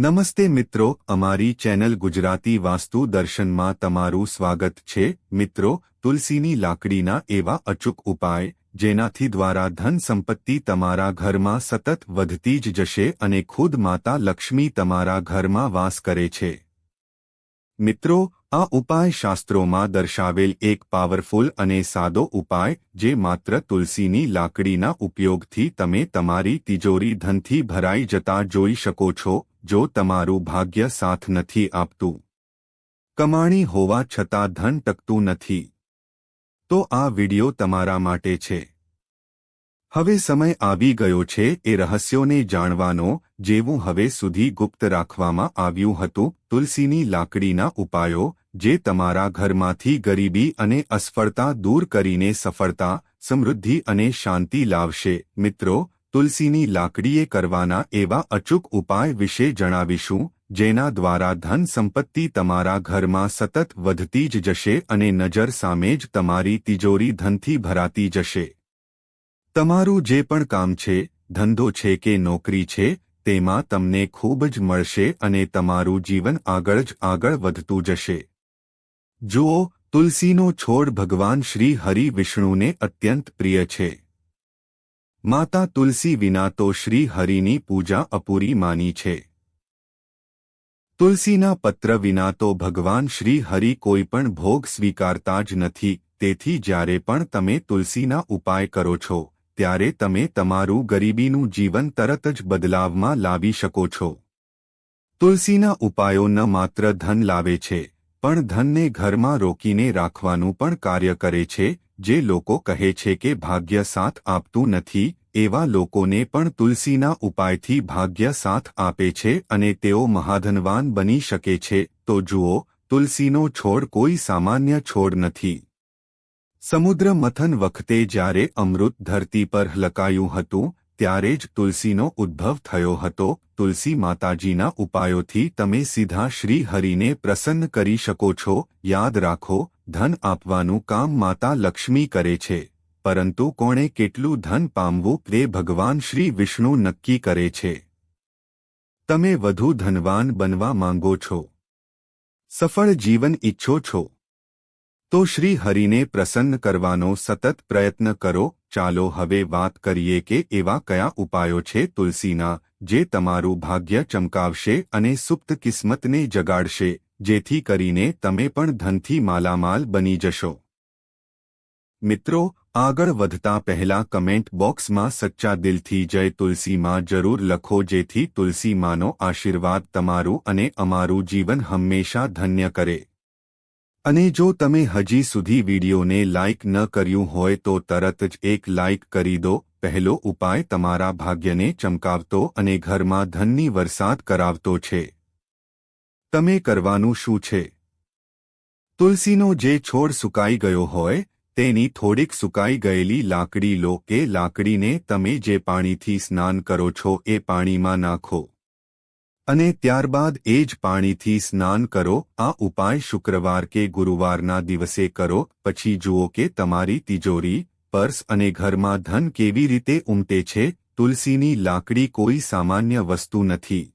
નમસ્તે મિત્રો, અમારી ચેનલ ગુજરાતી વાસ્તુ દર્શનમાં તમારું સ્વાગત છે. મિત્રો, તુલસીની લાકડીના એવા અચૂક ઉપાય, જેનાથી દ્વારા ધન સંપત્તિ તમારા ઘરમાં સતત વધતી જ જશે અને ખુદ માતા લક્ષ્મી તમારા ઘરમાં વાસ કરે છે. મિત્રો, આ ઉપાય શાસ્ત્રોમાં દર્શાવેલ એક પાવરફુલ અને સાદો ઉપાય, જે માત્ર તુલસીની લાકડીના ઉપયોગથી તમે તમારી તિજોરી ધનથી ભરાઈ જતા જોઈ શકો છો. જો તમારું ભાગ્ય સાથ નથી આપતું, કમાણી હોવા છતાં ધન ટકતું નથી, તો આ વિડિયો તમારા માટે છે. હવે સમય આવી ગયો છે એ રહસ્યોને જાણવાનો, જેવું હવે સુધી ગુપ્ત રાખવામાં આવ્યું હતું તુલસીની લાકડીના ઉપાયો, જે તમારા ઘરમાંથી ગરીબી અને અસફળતા દૂર કરીને સફળતા, સમૃદ્ધિ અને શાંતિ લાવશે. મિત્રો તુલસીની લાકડીએ કરવાના એવા અચૂક ઉપાય વિશે જણાવીશું, જેના દ્વારા ધન સંપત્તિ તમારા ઘરમાં સતત વધતી જ જશે અને નજર સામે જ તમારી તિજોરી ધનથી ભરાતી જશે. તમારું જે પણ કામ છે, ધંધો છે કે નોકરી છે, તેમાં તમને ખૂબ જ મળશે અને તમારું જીવન આગળ જ આગળ વધતું જશે. જુઓ, તુલસીનો છોડ ભગવાન શ્રી હરિ વિષ્ણુને અત્યંત પ્રિય છે. માતા તુલસી વિના તો શ્રી હરિની પૂજા અપૂરી માની છે. તુલસીના પત્ર વિના તો ભગવાન શ્રી હરિ કોઈ પણ ભોગ સ્વીકારતા જ નથી, તેથી જ્યારે પણ તમે તુલસીના ઉપાય કરો છો, ત્યારે તમે તમારું ગરીબીનું જીવન તરત જ બદલાવમાં લાવી શકો છો. તુલસીના ઉપાયો ન માત્ર ધન લાવે છે, પણ ધનને ઘરમાં રોકીને રાખવાનું પણ કાર્ય કરે છે જે લોકો કહે છે કે ભાગ્ય સાથ આપતું નથી, એવા લોકોને પણ તુલસીના ઉપાયથી ભાગ્ય સાથ આપે છે અને તેઓ મહાધનવાન બની શકે છે. તો જુઓ, તુલસીનો છોડ કોઈ સામાન્ય છોડ નથી. સમુદ્ર મથન વખતે જ્યારે અમૃત ધરતી પર હલકાયું હતું, ત્યારે જ તુલસીનો ઉદ્ભવ થયો હતો. તુલસી માતાજીના ઉપાયોથી તમે સીધા શ્રી હરિને પ્રસન્ન કરી શકો છો. યાદ રાખો ધન આપવાનું કામ માતા લક્ષ્મી કરે છે. પરંતુ કોણે કેટલું ધન પામવું તે ભગવાન શ્રી વિષ્ણુ નક્કી કરે છે. તમે વધુ ધનવાન બનવા માંગો છો. સફળ જીવન ઈચ્છો છો. તો શ્રી હરિને પ્રસન્ન કરવાનો સતત પ્રયત્ન કરો. ચાલો હવે વાત કરીએ કે એવા કયા ઉપાયો છે તુલસીના, જે તમારું ભાગ્ય ચમકાવશે અને સુપ્ત કિસ્મતને જગાડશે. જેથી કરીને તમે પણ ધનથી માલામાલ બની જશો. મિત્રો, આગળ વધતા પહેલા કમેન્ટ બોક્સમાં સચ્ચા દિલથી જય તુલસીમાં જરૂર લખો જેથી તુલસીમાનો આશીર્વાદ તમારું અને અમારું જીવન હંમેશા ધન્ય કરે. અને જો તમે હજી સુધી વિડીયોને લાઇક ન કર્યું હોય તો તરત જ એક લાઇક કરી દો. પહેલો ઉપાય તમારા ભાગ્યને ચમકાવતો અને ઘરમાં ધનની વરસાદ કરાવતો છે. તમે કરવાનું શું છે? તુલસીનો જે છોડ સુકાઈ ગયો હોય, તેની થોડીક સુકાઈ ગયેલી લાકડી લો કે લાકડીને તમે જે પાણીથી સ્નાન કરો છો એ પાણીમાં નાખો. અને ત્યારબાદ એ જ પાણીથી સ્નાન કરો, આ ઉપાય શુક્રવાર કે ગુરુવારના દિવસે કરો, પછી જુઓ કે તમારી તિજોરી, પર્સ અને ઘરમાં ધન કેવી રીતે ઉમટે છે, તુલસીની લાકડી કોઈ સામાન્ય વસ્તુ નથી.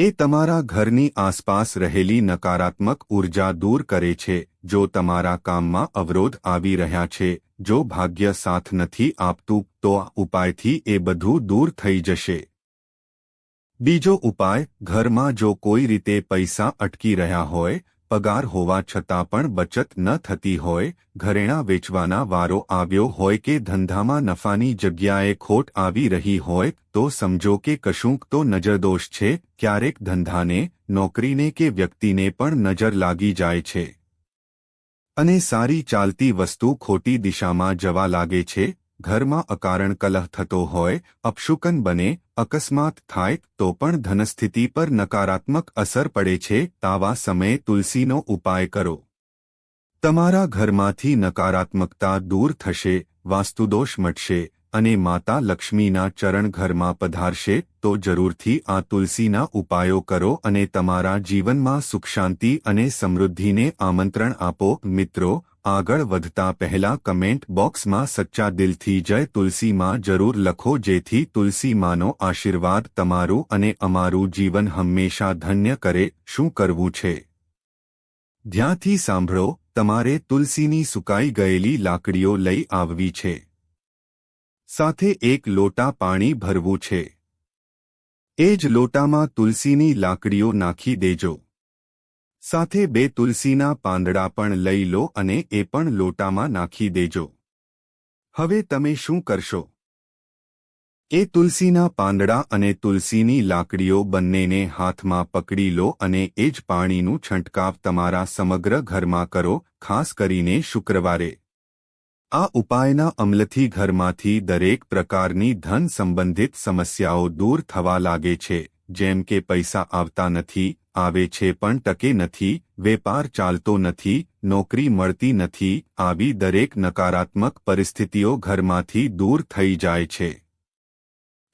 એ તમારા ઘરની આસપાસ રહેલી નકારાત્મક ઊર્જા દૂર કરે છે, જો તમારા કામમાં અવરોધ આવી રહ્યા છે, જો ભાગ્ય સાથ નથી આપતું, તો આ ઉપાયથી એ બધું દૂર થઈ જશે. બીજો ઉપાય, ઘરમાં જો કોઈ રીતે પૈસા અટકી રહ્યા હોય પગાર હોવા છતાં પણ બચત ન થતી હોય, ઘરેણાં વેચવાના વારો આવ્યો હોય કે ધંધામાં નફાની જગ્યાએ ખોટ આવી રહી હોય, તો સમજો કે કશુંક તો નજરદોષ છે, ક્યારેક ધંધાને, નોકરીને કે વ્યક્તિને પણ નજર લાગી જાય છે. અને સારી ચાલતી વસ્તુ ખોટી દિશામાં જવા લાગે છે ઘરમાં અકારણ કલહ થતો હોય, અપશુકન બને, અકસ્માત થાય, તો પણ ધનસ્થિતિ પર નકારાત્મક અસર પડે છે, તાવા સમયે તુલસીનો ઉપાય કરો. તમારા ઘરમાંથી નકારાત્મકતા દૂર થશે, વાસ્તુદોષ મટશે, અને માતા લક્ષ્મીના ચરણ ઘરમાં પધારશે, તો જરૂરથી આ તુલસીના ઉપાયો કરો અને તમારા જીવનમાં સુખ શાંતિ અને સમૃદ્ધિને આમંત્રણ આપો, મિત્રો આગળ વધતા પહેલા કમેન્ટ બોક્સમાં સચ્ચા દિલથી જય તુલસીમાં જરૂર લખો જેથી તુલસીમાનો આશીર્વાદ તમારું અને અમારું જીવન હંમેશા ધન્ય કરે, શું કરવું છે? ધ્યાનથી સાંભળો, તમારે તુલસીની સુકાઈ ગયેલી લાકડીઓ લઈ આવવી છે. સાથે એક લોટા પાણી ભરવું છે. એ જ લોટામાં તુલસીની લાકડીઓ નાખી દેજો. સાથે બે તુલસીના પાંદડા પણ લઈ લો અને એ પણ લોટામાં નાખી દેજો. હવે તમે શું કરશો? એ તુલસીના પાંદડા અને તુલસીની લાકડીઓ બંનેને હાથમાં પકડી લો અને એ જ પાણીનું છંટકાવ તમારા સમગ્ર ઘરમાં કરો, ખાસ કરીને શુક્રવારે. આ ઉપાયના અમલથી ઘરમાંથી દરેક પ્રકારની ધન સંબંધિત સમસ્યાઓ દૂર થવા લાગે છે, જેમ કે પૈસા આવતા નથી આવે છે પણ ટકે નથી, વેપાર ચાલતો નથી, નોકરી મળતી નથી, આવી દરેક નકારાત્મક પરિસ્થિતિઓ ઘરમાંથી દૂર થઈ જાય છે.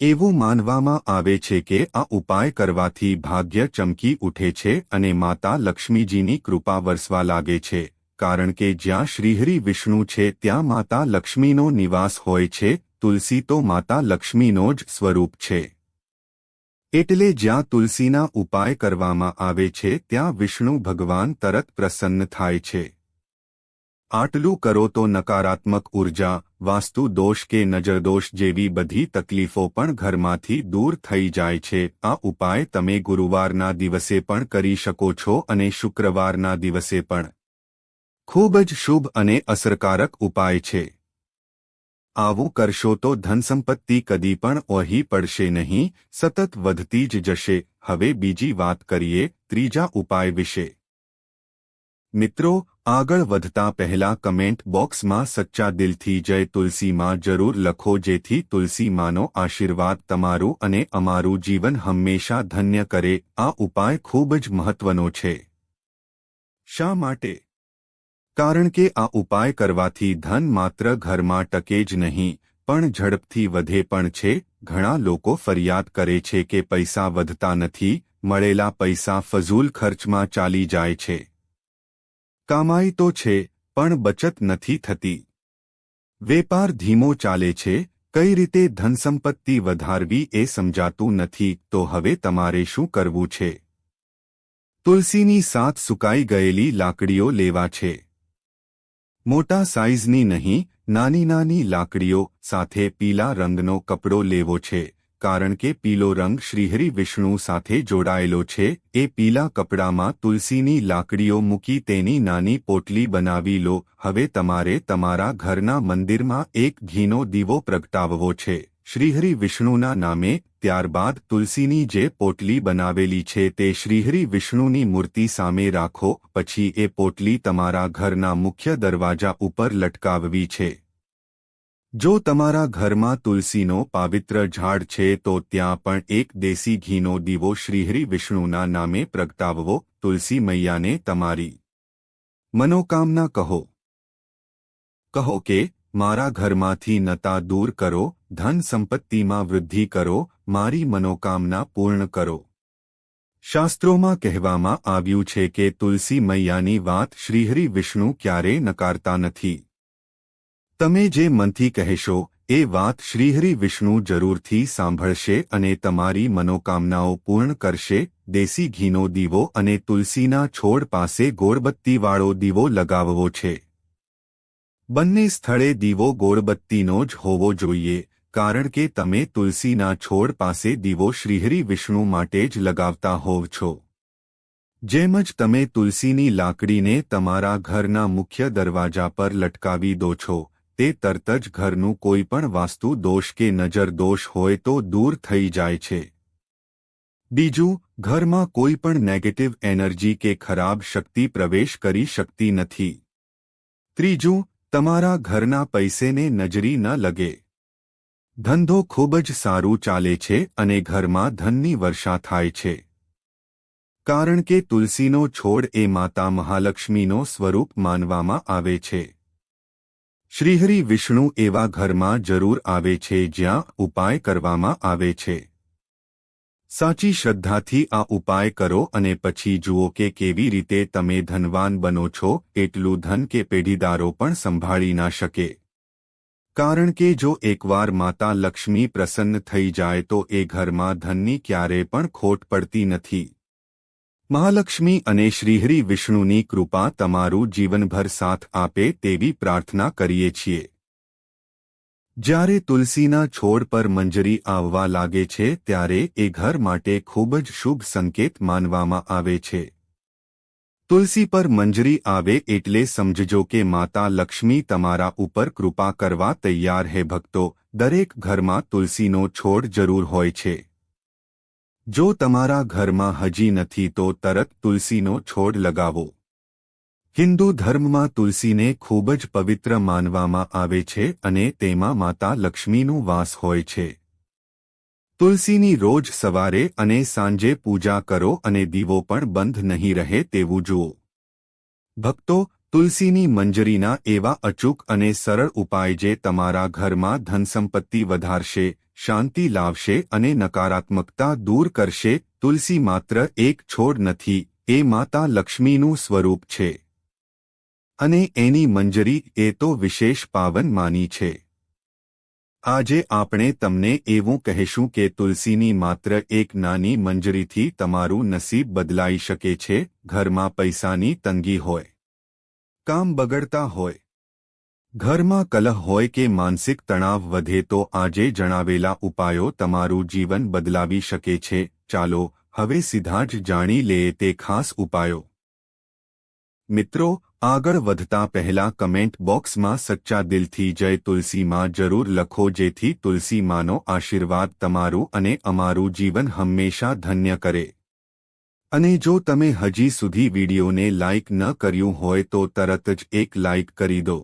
એવું માનવામાં આવે છે કે આ ઉપાય કરવાથી ભાગ્ય ચમકી ઉઠે છે અને માતા લક્ષ્મીજીની કૃપા વરસવા લાગે છે, કારણ કે જ્યાં શ્રીહરિ વિષ્ણુ છે ત્યાં માતા લક્ષ્મીનો નિવાસ હોય છે, તુલસી તો માતા લક્ષ્મીનો જ સ્વરૂપ છે. એટલે જ્યાં તુલસીના ઉપાય કરવામાં આવે છે, ત્યાં વિષ્ણુ ભગવાન તરત પ્રસન્ન થાય છે. આટલું કરો તો નકારાત્મક ઊર્જા, વાસ્તુ દોષ કે નજરદોષ જેવી બધી તકલીફો પણ ઘરમાંથી દૂર થઈ જાય છે. આ ઉપાય તમે ગુરુવારના દિવસે પણ કરી શકો છો અને શુક્રવારના દિવસે પણ. ખૂબ જ શુભ અને અસરકારક ઉપાય છે. આવું કરશો તો ધનસંપત્તિ કદી પણ ઓહી પડશે નહીં, સતત વધતી જ જશે. હવે બીજી વાત કરીએ ત્રીજા ઉપાય વિશે. મિત્રો, આગળ વધતા પહેલા કમેન્ટ બોક્સમાં સચ્ચા દિલથી જય તુલસીમાં જરૂર લખો, જેથી તુલસીમાનો આશીર્વાદ તમારું અને અમારું જીવન હંમેશા ધન્ય કરે. આ ઉપાય ખૂબ જ મહત્વનો છે. શા માટે? કારણ કે આ ઉપાય કરવાથી ધન માત્ર ઘરમાં ટકે જ નહીં, પણ ઝડપથી વધે પણ છે. ઘણા લોકો ફરિયાદ કરે છે કે પૈસા વધતા નથી, મળેલા પૈસા ફઝૂલ ખર્ચમાં ચાલી જાય છે. કામાઈ તો છે, પણ બચત નથી થતી. વેપાર ધીમો ચાલે છે, કઈ રીતે ધનસંપત્તિ વધારવી એ સમજાતું નથી, તો હવે તમારે શું કરવું છે? તુલસીની સાત સુકાઈ ગયેલી લાકડીઓ લેવા છે. મોટા સાઇઝની નહીં, નાની નાની લાકડીઓ સાથે પીલા રંગનો કપડો લેવો છે, કારણ કે પીલો રંગ શ્રીહરિ વિષ્ણુ સાથે જોડાયેલો છે, એ પીલા કપડામાં તુલસીની લાકડીઓ મૂકી તેની નાની પોટલી બનાવી લો, હવે તમારે તમારા ઘરના મંદિરમાં એક ઘીનો દીવો પ્રગટાવવો છે. શ્રીહરિ વિષ્ણુના નામે, ત્યારબાદ તુલસીની જે પોટલી બનાવેલી છે તે શ્રીહરિ વિષ્ણુની મૂર્તિ સામે રાખો, પછી એ પોટલી તમારા ઘરના મુખ્ય દરવાજા ઉપર લટકાવવી છે. જો તમારા ઘરમાં તુલસીનો પાવિત્ર ઝાડ છે તો ત્યાં પણ એક દેશી ઘીનો દીવો શ્રીહરિ વિષ્ણુના નામે પ્રગટાવવો, તુલસી મૈયાને તમારી મનોકામના કહો. કહો કે મારા ઘરમાંથી નતા દૂર કરો, ધન સંપત્તિમાં વૃદ્ધિ કરો, મારી મનોકામના પૂર્ણ કરો. શાસ્ત્રોમાં કહેવામાં આવ્યું છે કે તુલસી મૈયાની વાત શ્રીહરિ વિષ્ણુ ક્યારેય નકારતા નથી. તમે જે મનથી કહેશો, એ વાત શ્રીહરિ વિષ્ણુ જરૂરથી સાંભળશે અને તમારી મનોકામનાઓ પૂર્ણ કરશે, દેશી ઘીનો દીવો અને તુલસીના છોડ પાસે ગોળબત્તીવાળો દીવો લગાવવો છે. બંને સ્થળે દીવો ગોળબત્તીનો જ હોવો જોઈએ, કારણ કે તમે તુલસીના છોડ પાસે દીવો શ્રીહરિ વિષ્ણુ માટે જ લગાવતા હોવ છો. જેમ જ તમે તુલસીની લાકડીને તમારા ઘરના મુખ્ય દરવાજા પર લટકાવી દો છો, તે તરત જ ઘરનું કોઈ પણ વાસ્તુ દોષ કે નજર દોષ હોય તો દૂર થઈ જાય છે. બીજું, ઘરમાં કોઈ પણ નેગેટિવ એનર્જી કે ખરાબ શક્તિ પ્રવેશ કરી શકતી નથી. ત્રીજું તમારા ઘરના પૈસેને નજરી ન લગે. ધંધો ખૂબ જ સારું ચાલે છે અને ઘરમાં ધનની વર્ષા થાય છે. કારણ કે તુલસીનો છોડ એ માતા મહાલક્ષ્મીનો સ્વરૂપ માનવામાં આવે છે. શ્રીહરિ વિષ્ણુ એવા ઘરમાં જરૂર આવે છે જ્યાં ઉપાય કરવામાં આવે છે. સાચી શ્રદ્ધાથી આ ઉપાય કરો અને પછી જુઓ કે કેવી રીતે તમે ધનવાન બનો છો, એટલું ધન કે પેઢીદારો પણ સંભાળી ના શકે. કારણ કે જો એકવાર માતા લક્ષ્મી પ્રસન્ન થઈ જાય તો એ ઘરમાં ધનની ક્યારે પણ ખોટ પડતી નથી. મહાલક્ષ્મી અને શ્રીહરિ વિષ્ણુની કૃપા તમારું જીવનભર સાથ આપે તેવી પ્રાર્થના કરીએ છીએ. જ્યારે તુલસીના છોડ પર મંજરી આવવા લાગે છે ત્યારે એ ઘર માટે ખૂબ જ શુભ સંકેત માનવામાં આવે છે. તુલસી પર મંજરી આવે એટલે સમજજો કે માતા લક્ષ્મી તમારા ઉપર કૃપા કરવા તૈયાર હે ભક્તો, દરેક ઘરમાં તુલસીનો છોડ જરૂર હોય છે. જો તમારા ઘરમાં હજી નથી તો તરત તુલસીનો છોડ લગાવો. હિન્દુ ધર્મમાં તુલસીને ખૂબ જ પવિત્ર માનવામાં આવે છે અને તેમાં માતા લક્ષ્મીનું વાસ હોય છે. તુલસીની રોજ સવારે અને સાંજે પૂજા કરો અને દીવો પણ બંધ નહીં રહે તેવું જુઓ. ભક્તો, તુલસીની મંજરીના એવા અચૂક અને સરળ ઉપાય જે તમારા ઘરમાં ધનસંપત્તિ વધારશે, શાંતિ લાવશે અને નકારાત્મકતા દૂર કરશે, તુલસી માત્ર એક છોડ નથી, એ માતા લક્ષ્મીનું સ્વરૂપ છે. અને એની મંજરી એ તો વિશેષ પાવન માની છે. આજે આપણે તમને એવું કહેશું કે તુલસીની માત્ર એક નાની મંજરીથી તમારું નસીબ બદલાઈ શકે છે, ઘરમાં પૈસાની તંગી હોય, કામ બગડતા હોય, ઘરમાં કલહ હોય કે માનસિક તણાવ વધે તો આજે જણાવેલા ઉપાયો તમારું જીવન બદલાવી શકે છે, ચાલો હવે સીધા જ જાણી લે તે ખાસ ઉપાયો. મિત્રો આગળ વધતા પહેલા કમેન્ટ બોક્સમાં સચ્ચા દિલથી જય તુલસીમાં જરૂર લખો જેથી તુલસીમાનો આશીર્વાદ તમારું અને અમારું જીવન હંમેશા ધન્ય કરે. અને જો તમે હજી સુધી વિડીયોને લાઇક ન કર્યું હોય તો તરત જ એક લાઇક કરી દો.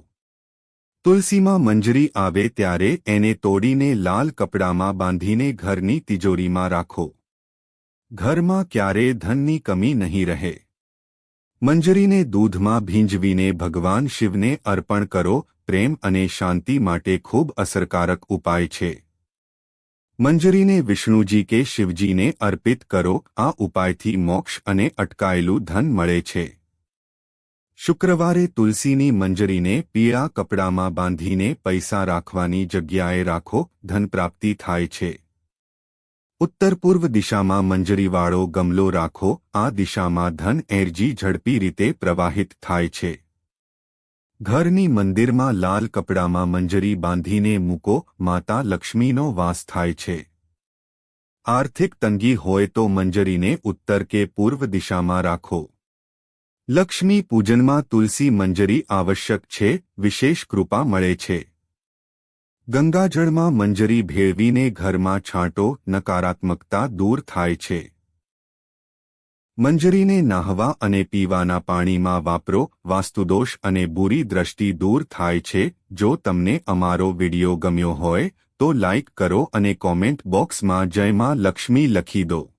તુલસીમાં મંજરી આવે ત્યારે એને તોડીને લાલ કપડામાં બાંધીને ઘરની તિજોરીમાં રાખો. ઘરમાં ક્યારેય ધનની કમી નહીં રહે. મંજરીને દૂધમાં ભીંજવીને ભગવાન શિવને અર્પણ કરો, પ્રેમ અને શાંતિ માટે ખૂબ અસરકારક ઉપાય છે. મંજરીને વિષ્ણુજી કે શિવજીને અર્પિત કરો, આ ઉપાયથી મોક્ષ અને અટકાયેલું ધન મળે છે. શુક્રવારે તુલસીની મંજરીને પીળા કપડામાં બાંધીને પૈસા રાખવાની જગ્યાએ રાખો, ધનપ્રાપ્તિ થાય છે. ઉત્તર પૂર્વ દિશામાં મંજરીવાળો ગમલો રાખો, આ દિશામાં ધન એરજી ઝડપી રીતે પ્રવાહિત થાય છે. ઘરની મંદિરમાં લાલ કપડામાં મંજરી બાંધીને મૂકો, માતા લક્ષ્મીનો વાસ થાય છે. આર્થિક તંગી હોય તો મંજરીને ઉત્તર કે પૂર્વ દિશામાં રાખો. લક્ષ્મી પૂજનમાં તુલસી મંજરી આવશ્યક છે, વિશેષ કૃપા મળે છે. ગંગાજળમાં મંજરી ભેળવીને ઘરમાં છાંટો, નકારાત્મકતા દૂર થાય છે. મંજરીને નાહવા અને પીવાના પાણીમાં વાપરો, વાસ્તુદોષ અને બુરી દ્રષ્ટિ દૂર થાય છે. જો તમને અમારો વિડિયો ગમ્યો હોય, તો લાઇક કરો અને કોમેન્ટ બોક્સમાં જયમાં લક્ષ્મી લખી દો.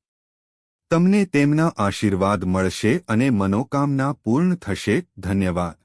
તમને તેમના આશીર્વાદ મળશે અને મનોકામના પૂર્ણ થશે. ધન્યવાદ.